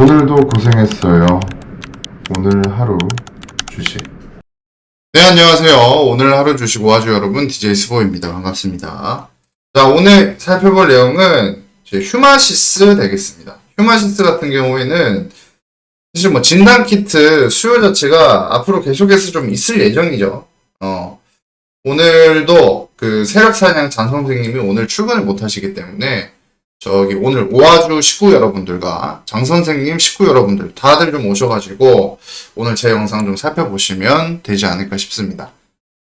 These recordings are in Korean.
오늘도 고생했어요. 오늘 하루 주식. 네, 안녕하세요. 오늘 하루 주식 오아주 여러분, DJ 스보입니다. 반갑습니다. 자, 오늘 살펴볼 내용은 제 휴마시스 되겠습니다. 휴마시스 같은 경우에는 사실 뭐 진단키트 수요 자체가 앞으로 계속해서 좀 있을 예정이죠. 어, 오늘도 그 세력사냥 장 선생님이 오늘 출근을 못 하시기 때문에 저기 오늘 오아주 식구 여러분들과 장 선생님 식구 여러분들 다들 좀 오셔가지고 오늘 제 영상 좀 살펴보시면 되지 않을까 싶습니다.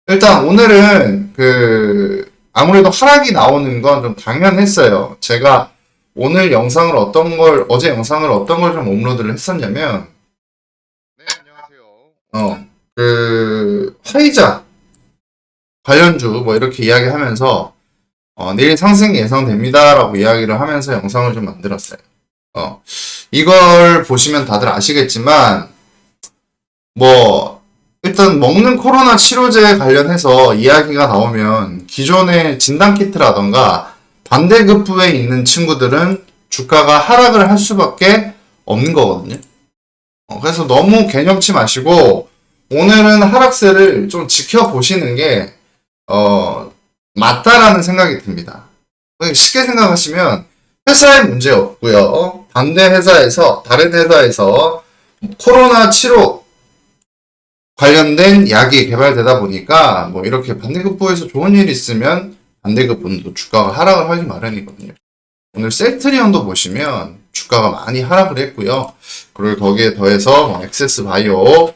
일단 오늘은 그 아무래도 하락이 나오는 건 좀 당연했어요. 제가 오늘 영상을 어떤 걸 어제 영상을 어떤 걸 좀 업로드를 했었냐면 네 안녕하세요. 어그 화이자 관련주 뭐 이렇게 이야기하면서 어, 내일 상승이 예상됩니다라고 이야기를 하면서 영상을 좀 만들었어요. 어 이걸 보시면 다들 아시겠지만 뭐 일단 먹는 코로나 치료제 관련해서 이야기가 나오면 기존의 진단 키트라던가 반대급부에 있는 친구들은 주가가 하락을 할 수밖에 없는 거거든요. 어, 그래서 너무 개념치 마시고 오늘은 하락세를 좀 지켜보시는 게 어, 맞다라는 생각이 듭니다. 쉽게 생각하시면 회사에 문제 없고요. 반대 회사에서 다른 회사에서 코로나 치료 관련된 약이 개발되다 보니까 뭐 이렇게 반대급부에서 좋은 일이 있으면 반대급부도 주가가 하락을 하기 마련이거든요. 오늘 셀트리온도 보시면 주가가 많이 하락을 했고요. 그리고 거기에 더해서 뭐 엑세스 바이오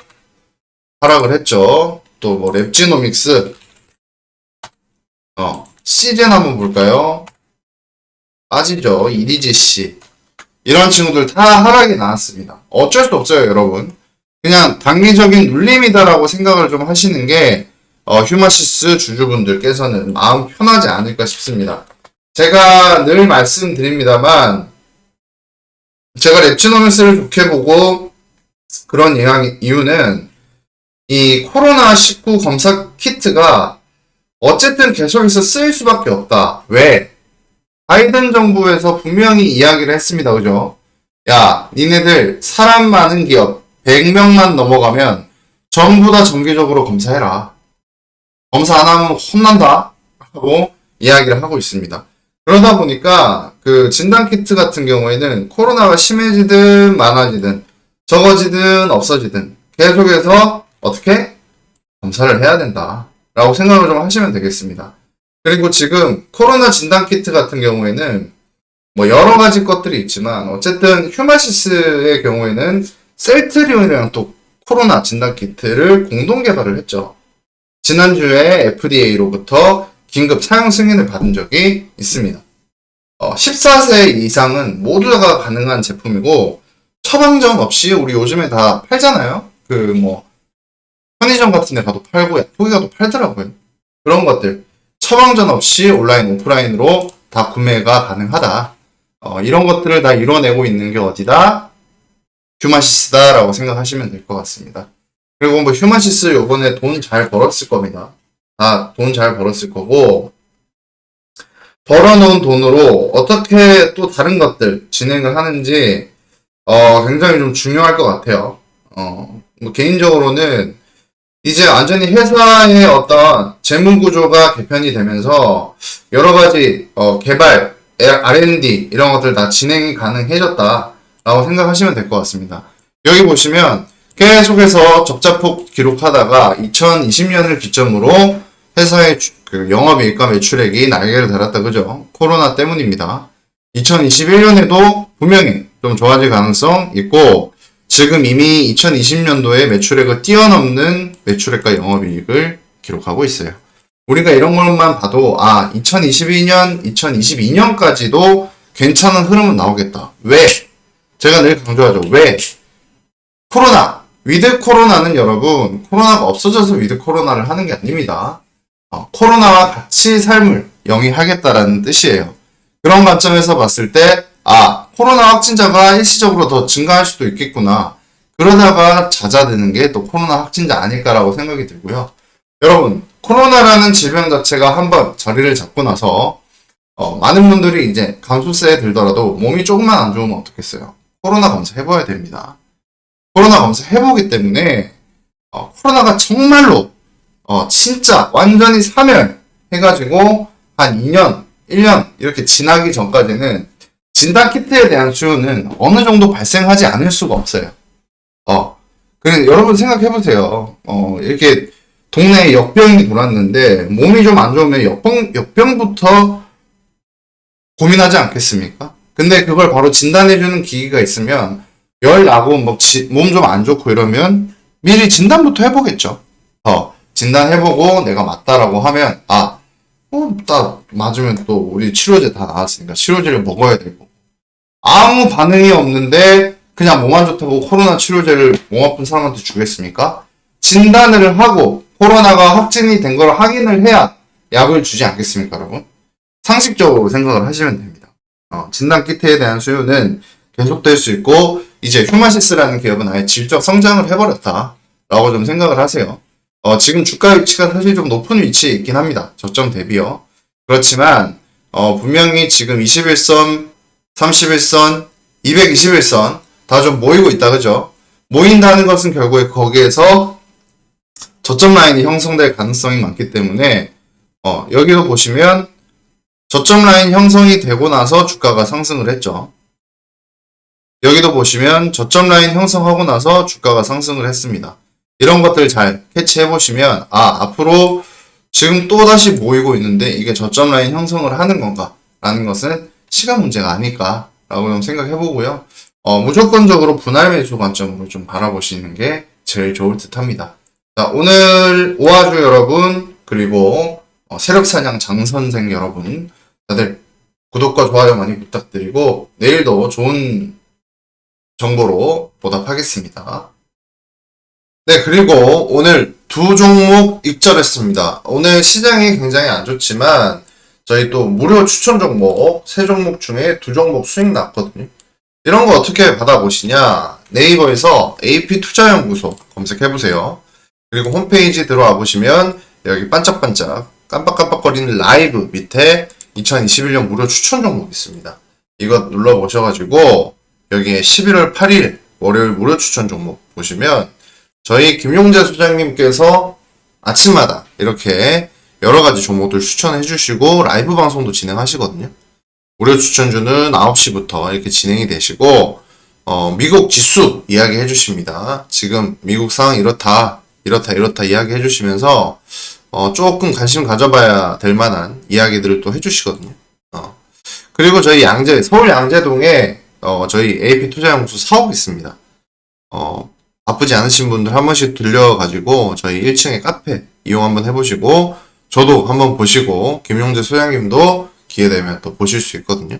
하락을 했죠. 또 뭐 랩지노믹스 어 시젠 한번 볼까요? 빠지죠. EDGC 이런 친구들 다 하락이 나왔습니다. 어쩔 수 없어요, 여러분. 그냥 단기적인 눌림이다라고 생각을 좀 하시는 게 어, 휴마시스 주주분들께서는 마음 편하지 않을까 싶습니다. 제가 늘 말씀드립니다만 제가 랩지노미스를 좋게 보고 그런 이유- 이유는 이 코로나19 검사 키트가 어쨌든 계속해서 쓰일 수밖에 없다. 왜? 바이든 정부에서 분명히 이야기를 했습니다. 그죠? 야, 니네들 사람 많은 기업 100명만 넘어가면 전부 다 정기적으로 검사해라. 검사 안 하면 혼난다. 하고 이야기를 하고 있습니다. 그러다 보니까 그 진단키트 같은 경우에는 코로나가 심해지든 많아지든 적어지든 없어지든 계속해서 어떻게 검사를 해야 된다. 라고 생각을 좀 하시면 되겠습니다. 그리고 지금 코로나 진단키트 같은 경우에는 뭐 여러 가지 것들이 있지만 어쨌든 휴마시스의 경우에는 셀트리온이랑 또 코로나 진단키트를 공동 개발을 했죠. 지난주에 FDA로부터 긴급 사용 승인을 받은 적이 있습니다. 어, 14세 이상은 모두 다 가능한 제품이고 처방전 없이 우리 요즘에 다 팔잖아요. 그 뭐 편의점 같은 데 가도 팔고 약국에 가도 팔더라고요. 그런 것들 처방전 없이 온라인 오프라인으로 다 구매가 가능하다. 어, 이런 것들을 다 이뤄내고 있는 게 어디다? 휴마시스다라고 생각하시면 될 것 같습니다. 그리고 뭐 휴마시스 요번에 돈 잘 벌었을 겁니다. 다돈잘 벌었을 거고 벌어놓은 돈으로 어떻게 또 다른 것들 진행을 하는지 어, 굉장히 좀 중요할 것 같아요. 어, 뭐 개인적으로는 이제 완전히 회사의 어떤 재무 구조가 개편이 되면서 여러 가지 어, 개발, R&D 이런 것들 다 진행이 가능해졌다라고 생각하시면 될 것 같습니다. 여기 보시면 계속해서 적자폭 기록하다가 2020년을 기점으로 회사의 주- 그 영업이익과 매출액이 날개를 달았다 그죠? 코로나 때문입니다. 2021년에도 분명히 좀 좋아질 가능성 있고 지금 이미 2020년도에 매출액을 뛰어넘는 매출액과 영업이익을 기록하고 있어요. 우리가 이런 것만 봐도 아 2022년, 2022년까지도 괜찮은 흐름은 나오겠다. 왜? 제가 늘 강조하죠. 왜? 코로나 위드 코로나는 여러분 코로나가 없어져서 위드 코로나를 하는 게 아닙니다. 어, 코로나와 같이 삶을 영위하겠다라는 뜻이에요. 그런 관점에서 봤을 때, 아, 코로나 확진자가 일시적으로 더 증가할 수도 있겠구나. 그러다가 잦아드는 게 또 코로나 확진자 아닐까라고 생각이 들고요. 여러분, 코로나라는 질병 자체가 한번 자리를 잡고 나서, 어, 많은 분들이 이제 감소세에 들더라도 몸이 조금만 안 좋으면 어떻겠어요? 코로나 검사 해봐야 됩니다. 코로나 검사 해보기 때문에 어, 코로나가 정말로 어, 진짜 완전히 사멸 해가지고 한 2년, 1년 이렇게 지나기 전까지는 진단 키트에 대한 수요는 어느 정도 발생하지 않을 수가 없어요. 어, 그래 여러분 생각해보세요. 어, 이렇게 동네에 역병이 돌았는데 몸이 좀 안 좋으면 역병, 역병부터 고민하지 않겠습니까? 근데 그걸 바로 진단해주는 기기가 있으면 열 나고 뭐 몸 좀 안 좋고 이러면 미리 진단부터 해보겠죠. 어, 진단해보고 내가 맞다라고 하면 아, 어, 딱 맞으면 또 우리 치료제 다 나왔으니까 치료제를 먹어야 되고 아무 반응이 없는데 그냥 몸 안 좋다고 코로나 치료제를 몸 아픈 사람한테 주겠습니까? 진단을 하고 코로나가 확진이 된 걸 확인을 해야 약을 주지 않겠습니까, 여러분? 상식적으로 생각을 하시면 됩니다. 어, 진단 키트에 대한 수요는 계속될 수 있고 이제 휴마시스라는 기업은 아예 질적 성장을 해버렸다 라고 좀 생각을 하세요. 어, 지금 주가 위치가 사실 좀 높은 위치에 있긴 합니다. 저점 대비요. 그렇지만 어, 분명히 지금 21선, 31선, 221선 다 좀 모이고 있다 그죠? 모인다는 것은 결국에 거기에서 저점 라인이 형성될 가능성이 많기 때문에 어, 여기도 보시면 저점 라인 형성이 되고 나서 주가가 상승을 했죠. 여기도 보시면 저점 라인 형성하고 나서 주가가 상승을 했습니다. 이런 것들 잘 캐치해 보시면 아 앞으로 지금 또 다시 모이고 있는데 이게 저점 라인 형성을 하는 건가 라는 것은 시간 문제가 아닐까 라고 좀 생각해 보고요. 어, 무조건적으로 분할 매수 관점으로 좀 바라보시는 게 제일 좋을 듯 합니다. 자, 오늘 오아주 여러분, 그리고 어, 세력사냥 장선생 여러분, 다들 구독과 좋아요 많이 부탁드리고, 내일도 좋은 정보로 보답하겠습니다. 네, 그리고 오늘 두 종목 입절했습니다. 오늘 시장이 굉장히 안 좋지만, 저희 또 무료 추천 종목, 세 종목 중에 두 종목 수익 났거든요. 이런 거 어떻게 받아보시냐? 네이버에서 AP 투자연구소 검색해보세요. 그리고 홈페이지 들어와 보시면 여기 반짝반짝 깜빡깜빡거리는 라이브 밑에 2021년 무료 추천 종목 있습니다. 이거 눌러 보셔가지고 여기에 11월 8일 월요일 무료 추천 종목 보시면 저희 김용재 소장님께서 아침마다 이렇게 여러 가지 종목들 추천해 주시고 라이브 방송도 진행하시거든요. 무료 추천주는 9시부터 이렇게 진행이 되시고 어, 미국 지수 이야기 해주십니다. 지금 미국 상황 이렇다, 이렇다, 이렇다 이야기 해주시면서 어, 조금 관심 가져봐야 될 만한 이야기들을 또 해주시거든요. 어. 그리고 저희 양재, 서울 양재동에 어, 저희 AP 투자연구소 사옥 있습니다. 어, 바쁘지 않으신 분들 한 번씩 들려가지고 저희 1층에 카페 이용 한번 해보시고 저도 한번 보시고 김용재 소장님도 기회 되면 또 보실 수 있거든요.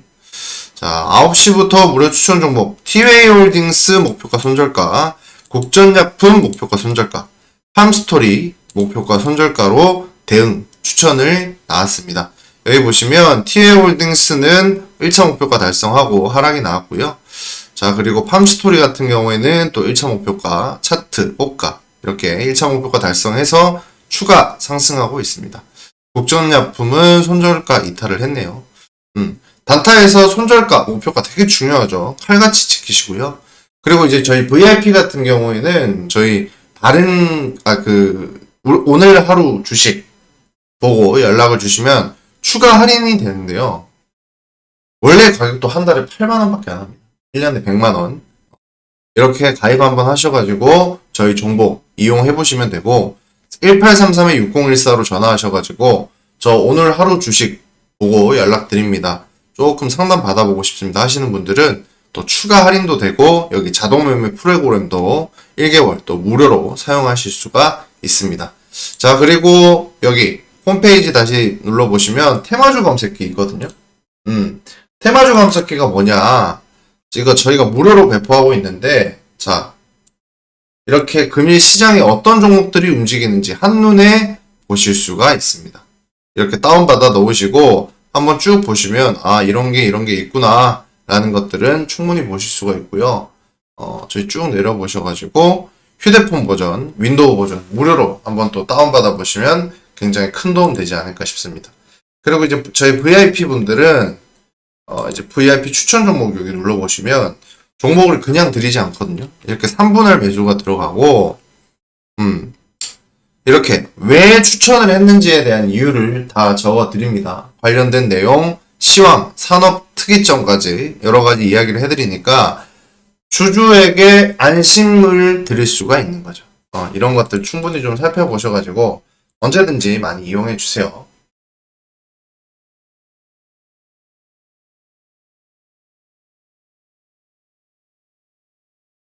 자, 9시부터 무료 추천 종목 티웨이 홀딩스 목표가 손절가, 국전약품 목표가 손절가, 팜스토리 목표가 손절가로 대응 추천을 나왔습니다. 여기 보시면 티웨이 홀딩스는 1차 목표가 달성하고 하락이 나왔고요. 자, 그리고 팜스토리 같은 경우에는 또 1차 목표가 차트, 호가 이렇게 1차 목표가 달성해서 추가 상승하고 있습니다. 국전약품은 손절가 이탈을 했네요. 음, 단타에서 손절가 목표가 되게 중요하죠. 칼같이 지키시고요. 그리고 이제 저희 VIP 같은 경우에는 저희 다른 아 그 오늘 하루 주식 보고 연락을 주시면 추가 할인이 되는데요. 원래 가격도 한 달에 8만 원 밖에 안 합니다. 1년에 100만 원. 이렇게 가입 한번 하셔가지고 저희 정보 이용해 보시면 되고 1833-6014로 전화하셔가지고 저 오늘 하루 주식 보고 연락드립니다. 조금 상담 받아보고 싶습니다 하시는 분들은 또 추가 할인도 되고 여기 자동 매매 프로그램도 1개월 또 무료로 사용하실 수가 있습니다. 자 그리고 여기 홈페이지 다시 눌러보시면 테마주 검색기 있거든요. 음 테마주 검색기가 뭐냐 이거 저희가 무료로 배포하고 있는데 자 이렇게 금일 시장에 어떤 종목들이 움직이는지 한눈에 보실 수가 있습니다. 이렇게 다운받아 넣으시고 한번 쭉 보시면 아 이런 게 이런 게 있구나 라는 것들은 충분히 보실 수가 있고요. 어, 저희 쭉 내려보셔가지고 휴대폰 버전, 윈도우 버전 무료로 한번 또 다운받아 보시면 굉장히 큰 도움 되지 않을까 싶습니다. 그리고 이제 저희 VIP 분들은 어, 이제 VIP 추천 종목 여기 눌러보시면 종목을 그냥 드리지 않거든요. 이렇게 3분할 매수가 들어가고, 음, 이렇게 왜 추천을 했는지에 대한 이유를 다 적어 드립니다. 관련된 내용, 시황, 산업 특이점까지 여러 가지 이야기를 해드리니까 주주에게 안심을 드릴 수가 있는 거죠. 어, 이런 것들 충분히 좀 살펴보셔가지고 언제든지 많이 이용해 주세요.